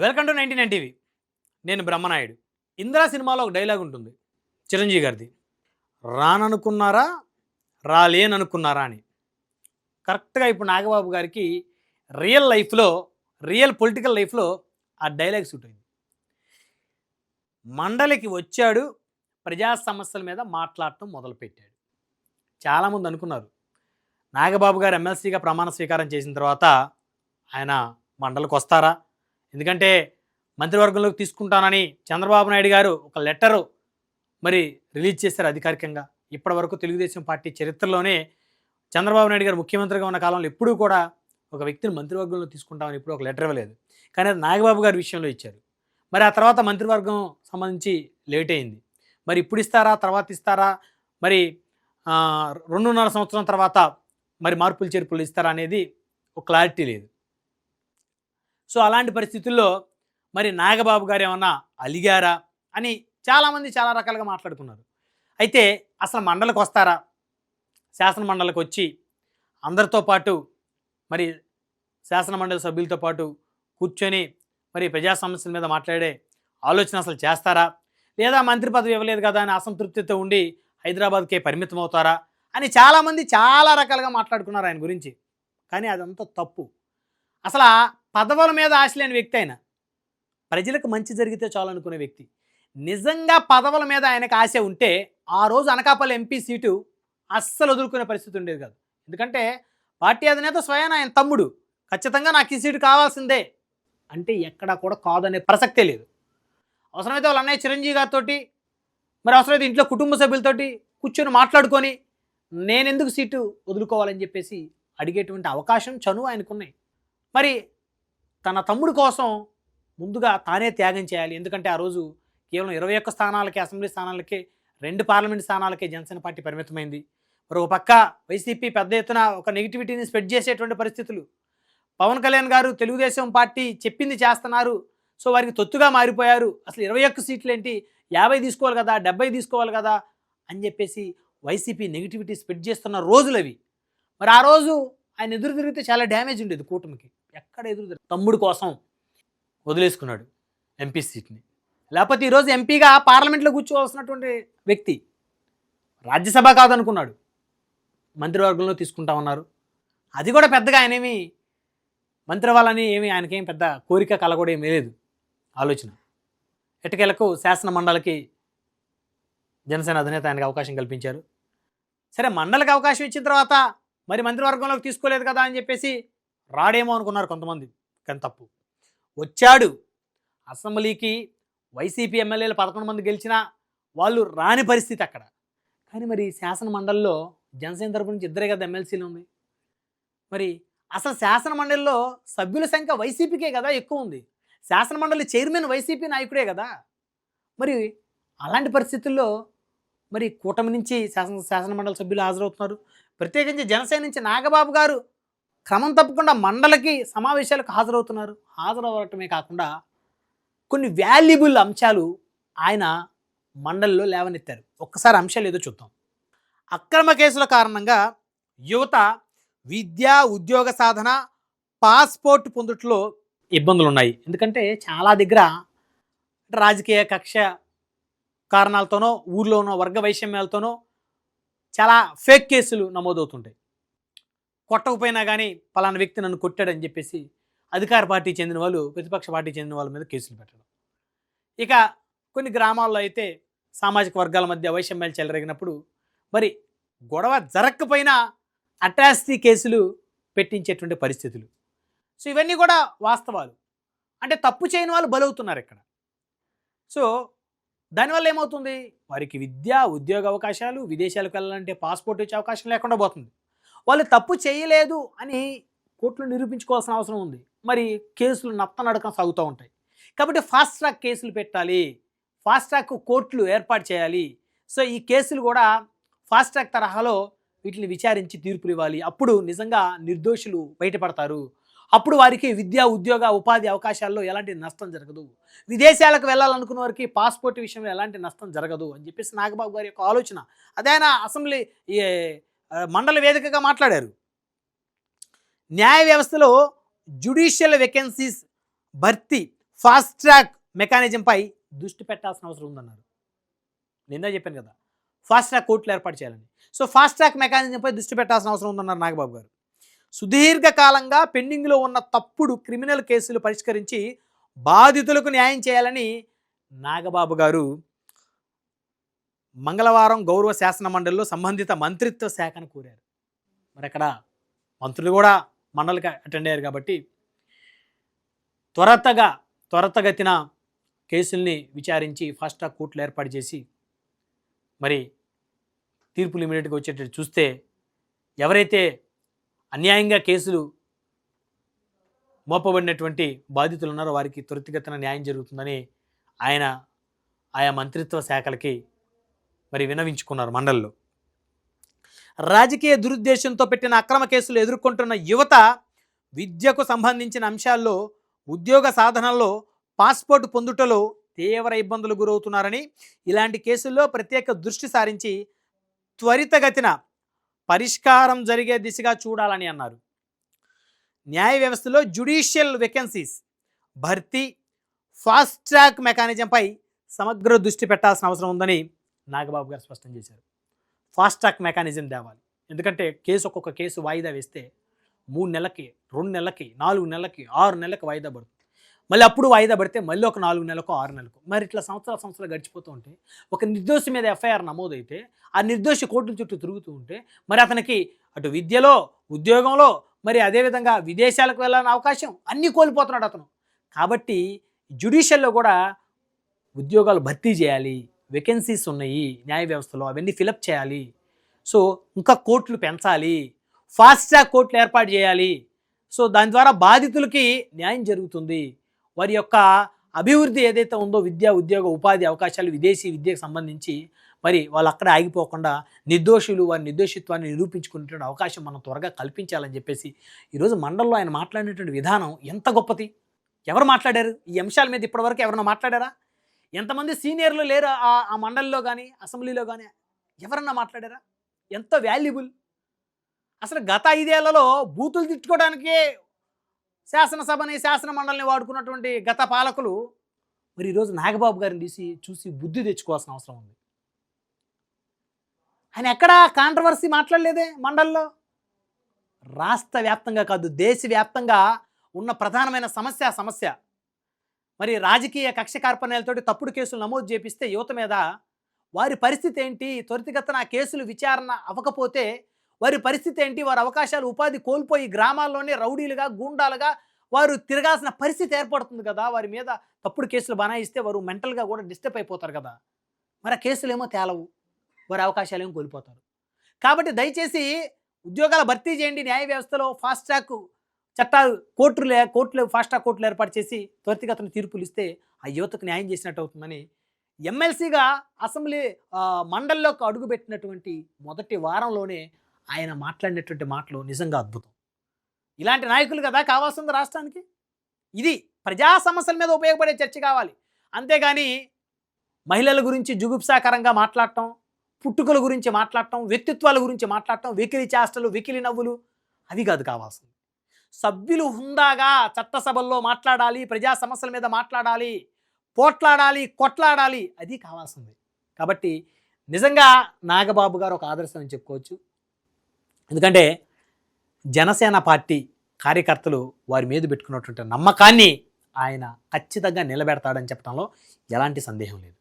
Welcome to ninety nine TV. నేను బ్రహ్మనాయుడు. ఇందిరా సినిమాలో ఒక డైలాగ్ ఉంటుంది. చిరంజీవి గారిది రాననుకున్నారా రాలేననుకున్నారా అని. కరెక్ట్గా ఇప్పుడు నాగబాబు గారికి రియల్ లైఫ్లో రియల్ పొలిటికల్ లైఫ్లో ఆ డైలాగ్ సూట్ అయింది. మండలికి వచ్చాడు ప్రజా సమస్యల మీద మాట్లాడటం మొదలుపెట్టాడు. చాలామంది అనుకున్నారు నాగబాబు గారు ఎమ్మెల్సీగా ప్రమాణ స్వీకారం చేసిన తర్వాత ఆయన మండలికి వస్తారా ఎందుకంటే మంత్రివర్గంలోకి తీసుకుంటానని చంద్రబాబు నాయుడు గారు ఒక లెటరు మరి రిలీజ్ చేశారు అధికారికంగా. ఇప్పటివరకు తెలుగుదేశం పార్టీ చరిత్రలోనే చంద్రబాబు నాయుడు గారు ముఖ్యమంత్రిగా ఉన్న కాలంలో ఎప్పుడూ కూడా ఒక వ్యక్తిని మంత్రివర్గంలో తీసుకుంటామని ఇప్పుడు ఒక లెటర్ ఇవ్వలేదు. కానీ అది నాగబాబు గారి విషయంలో ఇచ్చారు. మరి ఆ తర్వాత మంత్రివర్గం సంబంధించి లేట్ అయింది. మరి ఇప్పుడు ఇస్తారా తర్వాత ఇస్తారా మరి రెండున్నర సంవత్సరం తర్వాత మరి మార్పులు చేర్పులు ఇస్తారా అనేది ఒక క్లారిటీ లేదు. సో అలాంటి పరిస్థితుల్లో మరి నాగబాబు గారు ఏమన్నా అలిగారా అని చాలామంది చాలా రకాలుగా మాట్లాడుకున్నారు. అయితే అసలు మండలికి వస్తారా? శాసన మండలికి వచ్చి అందరితో పాటు మరి శాసన మండలి సభ్యులతో పాటు కూర్చొని మరి ప్రజా సమస్యల మీద మాట్లాడే ఆలోచన అసలు చేస్తారా? లేదా మంత్రి పదవి ఇవ్వలేదు కదా అని అసంతృప్తితో ఉండి హైదరాబాద్కే పరిమితం అవుతారా? అని చాలామంది చాలా రకాలుగా మాట్లాడుకున్నారు ఆయన గురించి. కానీ అదంతా తప్పు. అసలు పదవుల మీద ఆశ లేని వ్యక్తి ఆయన. ప్రజలకు మంచి జరిగితే చాలు అనుకునే వ్యక్తి. నిజంగా పదవుల మీద ఆయనకు ఆశ ఉంటే ఆ రోజు అనకాపల్లి ఎంపీ సీటు అస్సలు వదులుకునే పరిస్థితి ఉండేది కాదు. ఎందుకంటే పార్టీ అధినేత స్వయాన ఆయన తమ్ముడు. ఖచ్చితంగా నాకు ఈ సీటు కావాల్సిందే. అంటే ఎక్కడా కూడా కాదనే ప్రసక్తే లేదు. అవసరమైతే వాళ్ళ అన్నయ్య చిరంజీవి గారితో మరి అవసరమైతే ఇంట్లో కుటుంబ సభ్యులతోటి కూర్చొని మాట్లాడుకొని నేనెందుకు సీటు వదులుకోవాలని చెప్పేసి అడిగేటువంటి అవకాశం చనువు ఆయనకున్నాయి. మరి తన తమ్ముడు కోసం ముందుగా తానే త్యాగం చేయాలి. ఎందుకంటే ఆ రోజు కేవలం ఇరవై ఒక్క స్థానాలకే అసెంబ్లీ స్థానాలకే రెండు పార్లమెంట్ స్థానాలకే జనసేన పార్టీ పరిమితమైంది. మరి ఒక పక్క వైసీపీ పెద్ద ఎత్తున ఒక నెగిటివిటీని స్ప్రెడ్ చేసేటువంటి పరిస్థితులు. పవన్ కళ్యాణ్ గారు తెలుగుదేశం పార్టీ చెప్పింది చేస్తున్నారు. సో వారికి తొత్తుగా మారిపోయారు. అసలు ఇరవై ఒక్క సీట్లు ఏంటి యాభై తీసుకోవాలి కదా డెబ్బై తీసుకోవాలి కదా అని చెప్పేసి వైసీపీ నెగిటివిటీ స్ప్రెడ్ చేస్తున్న రోజులు అవి మరి ఆ రోజు ఆయన ఎదురు తిరిగితే చాలా డ్యామేజ్ ఉండేది కూటమికి. ఎక్కడ ఎదురు తమ్ముడు కోసం వదిలేసుకున్నాడు ఎంపీ సీట్ని. లేకపోతే ఈరోజు ఎంపీగా పార్లమెంట్లో కూర్చోవలసినటువంటి వ్యక్తి రాజ్యసభ కాదనుకున్నాడు. మంత్రివర్గంలో తీసుకుంటా ఉన్నారు. అది కూడా పెద్దగా ఆయనేమి మంత్రి వాళ్ళని ఏమి ఆయనకేం పెద్ద కోరిక కల కూడా ఏమీ లేదు. ఆలోచన. ఎటకేలకు శాసన మండలికి జనసేన అధినేత ఆయనకు అవకాశం కల్పించారు. సరే మండలికి అవకాశం ఇచ్చిన తర్వాత మరి మంత్రివర్గంలోకి తీసుకోలేదు కదా అని చెప్పేసి రాడేమో అనుకున్నారు కొంతమంది కానీ తప్పు. వచ్చాడు. అసెంబ్లీకి వైసీపీ ఎమ్మెల్యేలు పదకొండు మంది గెలిచినా వాళ్ళు రాని పరిస్థితి అక్కడ. కానీ మరి శాసన మండలిలో జనసేన తరపు నుంచి ఇద్దరే కదా ఎమ్మెల్సీలు ఉంది మరి అసలు శాసన మండలిలో సభ్యుల సంఖ్య వైసీపీకే కదా ఎక్కువ ఉంది. శాసన మండలి చైర్మన్ వైసీపీ నాయకుడే కదా. మరి అలాంటి పరిస్థితుల్లో మరి కూటమి నుంచి శాసన శాసన మండలి సభ్యులు హాజరవుతున్నారు. ప్రత్యేకించి జనసేన నుంచి నాగబాబు గారు క్రమం తప్పకుండా మండలకి సమావేశాలకు హాజరవుతున్నారు. హాజరవటమే కాకుండా కొన్ని వాల్యుబుల్ అంశాలు ఆయన మండలిలో లేవనెత్తారు. ఒక్కసారి అంశాలు ఏదో చూద్దాం. అక్రమ కేసుల కారణంగా యువత విద్యా ఉద్యోగ సాధన పాస్పోర్ట్ పొందుట్లో ఇబ్బందులు ఉన్నాయి ఎందుకంటే చాలా దగ్గర రాజకీయ కక్ష కారణాలతోనో ఊర్లో ఉన్న వర్గ వైషమ్యాలతోనో చాలా ఫేక్ కేసులు నమోదవుతుంటాయి. కొట్టకపోయినా కానీ పలానా వ్యక్తి నన్ను కొట్టాడని చెప్పేసి అధికార పార్టీ చెందిన వాళ్ళు ప్రతిపక్ష పార్టీ చెందిన వాళ్ళ మీద కేసులు పెట్టడం. ఇక కొన్ని గ్రామాల్లో అయితే సామాజిక వర్గాల మధ్య వైషమ్యాలు చెలరేగినప్పుడు మరి గొడవ జరగకపోయినా అట్రాసిటీ కేసులు పెట్టించేటువంటి పరిస్థితులు. సో ఇవన్నీ కూడా వాస్తవాలు. అంటే తప్పు చేయని వాళ్ళు బలవుతున్నారు ఇక్కడ. సో దానివల్ల ఏమవుతుంది? వారికి విద్య ఉద్యోగ అవకాశాలు విదేశాలకు వెళ్ళాలంటే పాస్పోర్ట్ వచ్చే అవకాశం లేకుండా పోతుంది. వాళ్ళు తప్పు చేయలేదు అని కోర్టులో నిరూపించుకోవాల్సిన అవసరం ఉంది. మరి కేసులు నత్తనడకం సాగుతూ ఉంటాయి. కాబట్టి ఫాస్ట్ ట్రాక్ కేసులు పెట్టాలి. ఫాస్ట్ ట్రాక్ కోర్టులు ఏర్పాటు చేయాలి. సో ఈ కేసులు కూడా ఫాస్ట్ ట్రాక్ తరహాలో వీటిని విచారించి తీర్పులు ఇవ్వాలి. అప్పుడు నిజంగా నిర్దోషులు బయటపడతారు. అప్పుడు వారికి విద్యా ఉద్యోగ ఉపాధి అవకాశాల్లో ఎలాంటి నష్టం జరగదు. విదేశాలకు వెళ్ళాలనుకున్న వారికి పాస్పోర్ట్ విషయంలో ఎలాంటి నష్టం జరగదు అని చెప్పేసి నాగబాబు గారి యొక్క ఆలోచన. అదే అసెంబ్లీ మండల వేదికగా మాట్లాడారు. న్యాయ వ్యవస్థలో జ్యుడిషియల్ వేకెన్సీస్ భర్తీ ఫాస్ట్ ట్రాక్ మెకానిజంపై దృష్టి పెట్టాల్సిన అవసరం ఉందన్నారు. నిందా చెప్పాను కదా ఫాస్ట్ ట్రాక్ కోర్టులు ఏర్పాటు చేయాలని. సో ఫాస్ట్ ట్రాక్ మెకానిజంపై దృష్టి పెట్టాల్సిన అవసరం ఉందన్నారు నాగబాబు గారు. సుదీర్ఘకాలంగా పెండింగ్లో ఉన్న తప్పుడు క్రిమినల్ కేసులు పరిష్కరించి బాధితులకు న్యాయం చేయాలని నాగబాబు గారు మంగళవారం గౌరవ శాసన మండలిలో సంబంధిత మంత్రిత్వ శాఖను కోరారు. మరి అక్కడ మంత్రులు కూడా మండలికి అటెండ్ అయ్యారు కాబట్టి త్వరతగా త్వరతగతిన కేసుల్ని విచారించి ఫాస్ట్ ట్రాక్ కోర్టులు ఏర్పాటు చేసి మరి తీర్పులు ఇమీడియట్గా వచ్చేటట్టు చూస్తే ఎవరైతే అన్యాయంగా కేసులు మోపబడినటువంటి బాధితులు ఉన్నారో వారికి త్వరితగతిన న్యాయం జరుగుతుందని ఆయన ఆయా మంత్రిత్వ శాఖలకి మరి వినవించుకున్నారు మండలిలో. రాజకీయ దురుద్దేశంతో పెట్టిన అక్రమ కేసులు ఎదుర్కొంటున్న యువత విద్యకు సంబంధించిన అంశాల్లో ఉద్యోగ సాధనలో పాస్పోర్ట్ పొందుటలో తీవ్ర ఇబ్బందులు గురవుతున్నారని ఇలాంటి కేసుల్లో ప్రత్యేక దృష్టి సారించి త్వరితగతిన పరిష్కారం జరిగే దిశగా చూడాలని అన్నారు. న్యాయ వ్యవస్థలో జ్యుడిషియల్ వేకెన్సీస్ భర్తీ ఫాస్ట్ ట్రాక్ మెకానిజంపై సమగ్ర దృష్టి పెట్టాల్సిన అవసరం ఉందని నాగబాబు గారు స్పష్టం చేశారు. ఫాస్ట్ ట్రాక్ మెకానిజం తేవాలి. ఎందుకంటే కేసు ఒక్కొక్క కేసు వాయిదా వేస్తే మూడు నెలలకి రెండు నెలలకి నాలుగు నెలలకి ఆరు నెలలకి వాయిదా పడుతుంది. మళ్ళీ అప్పుడు వాయిదా పడితే మళ్ళీ ఒక నాలుగు నెలలకు ఆరు నెలలకు. మరి ఇట్లా సంవత్సరాల సంవత్సరాలు గడిచిపోతూ ఉంటే ఒక నిర్దోషి మీద ఎఫ్ఐఆర్ నమోదైతే ఆ నిర్దోషి కోర్టుల చుట్టూ తిరుగుతూ ఉంటే మరి అతనికి అటు విద్యలో ఉద్యోగంలో మరి అదేవిధంగా విదేశాలకు వెళ్ళాలని అవకాశం అన్నీ కోల్పోతున్నాడు అతను. కాబట్టి జ్యుడిషియల్లో కూడా ఉద్యోగాలు భర్తీ చేయాలి. వెకెన్సీస్ ఉన్నాయి న్యాయ వ్యవస్థలో అవన్నీ ఫిలప్ చేయాలి. సో ఇంకా కోర్టులు పెంచాలి. ఫాస్ట్ ట్రాక్ కోర్టులు ఏర్పాటు చేయాలి. సో దాని ద్వారా బాధితులకి న్యాయం జరుగుతుంది. వారి యొక్క అభివృద్ధి ఏదైతే ఉందో విద్యా ఉద్యోగ ఉపాధి అవకాశాలు విదేశీ విద్యకు సంబంధించి మరి వాళ్ళు అక్కడ ఆగిపోకుండా నిర్దోషులు వారి నిర్దోషిత్వాన్ని నిరూపించుకునేటువంటి అవకాశం మనం త్వరగా కల్పించాలని చెప్పేసి ఈరోజు మండలంలో ఆయన మాట్లాడినటువంటి విధానం ఎంత గొప్పది? ఎవరు మాట్లాడారు? ఈ అంశాల మీద ఇప్పటివరకు ఎవరైనా మాట్లాడారా? ఎంతమంది సీనియర్లు లేరు ఆ మండలిలో కానీ అసెంబ్లీలో కానీ ఎవరన్నా మాట్లాడారా? ఎంత వాల్యుబుల్? అసలు గత ఐదేళ్ళలో బూతులు తిట్టుకోవడానికే శాసనసభని శాసన మండలిని వాడుకున్నటువంటి గత పాలకులు మరి ఈరోజు నాగబాబు గారిని తీసి చూసి బుద్ధి తెచ్చుకోవాల్సిన అవసరం ఉంది. ఆయన ఎక్కడా కాంట్రవర్సీ మాట్లాడలేదే మండలిలో? రాష్ట్ర వ్యాప్తంగా కాదు దేశవ్యాప్తంగా ఉన్న ప్రధానమైన సమస్య సమస్య మరి రాజకీయ కక్ష కార్పణ్యాలతోటి తప్పుడు కేసులు నమోదు చేపిస్తే యువత మీద వారి పరిస్థితి ఏంటి? త్వరితగతన ఆ కేసులు విచారణ అవ్వకపోతే వారి పరిస్థితి ఏంటి? వారి అవకాశాలు ఉపాధి కోల్పోయి గ్రామాల్లోనే రౌడీలుగా గూండాలుగా వారు తిరగాల్సిన పరిస్థితి ఏర్పడుతుంది కదా? వారి మీద తప్పుడు కేసులు బనాయిస్తే వారు మెంటల్గా కూడా డిస్టర్బ్ అయిపోతారు కదా? మరి ఆ కేసులు ఏమో తేలవు. వారి అవకాశాలు ఏమో కోల్పోతారు. కాబట్టి దయచేసి ఉద్యోగాల భర్తీ చేయండి. న్యాయ వ్యవస్థలో ఫాస్ట్ ట్రాక్ చట్టాలు కోర్టులు కోర్టులు ఫాస్ట్ ట్రాక్ కోర్టులు ఏర్పాటు చేసి త్వరితగతిన తీర్పులు ఇస్తే ఆ యువతకు న్యాయం చేసినట్టు అవుతుందని ఎమ్మెల్సీగా అసెంబ్లీ మండల్లోకి మండలిలోకి అడుగుపెట్టినటువంటి మొదటి వారంలోనే ఆయన మాట్లాడినటువంటి మాటలు నిజంగా అద్భుతం. ఇలాంటి నాయకులు కదా కావాల్సింది రాష్ట్రానికి? ఇది ప్రజా సమస్యల మీద ఉపయోగపడే చర్చ కావాలి. అంతేగాని మహిళల గురించి జుగుప్సాకరంగా మాట్లాడటం పుట్టుకల గురించి మాట్లాడటం వ్యక్తిత్వాల గురించి మాట్లాడటం వెకిలి చేష్టలు వెకిలి నవ్వులు అవి కాదు కావాల్సింది. సభ్యులు హుందాగా చట్టసభల్లో మాట్లాడాలి ప్రజా సమస్యల మీద మాట్లాడాలి పోట్లాడాలి కొట్లాడాలి అది కావాల్సింది. కాబట్టి నిజంగా నాగబాబు గారు ఒక ఆదర్శం అని చెప్పుకోవచ్చు. ఎందుకంటే జనసేన పార్టీ కార్యకర్తలు వారి మీద పెట్టుకున్నటువంటి నమ్మకాన్ని ఆయన ఖచ్చితంగా నిలబెడతాడని చెప్పడంలో ఎలాంటి సందేహం లేదు.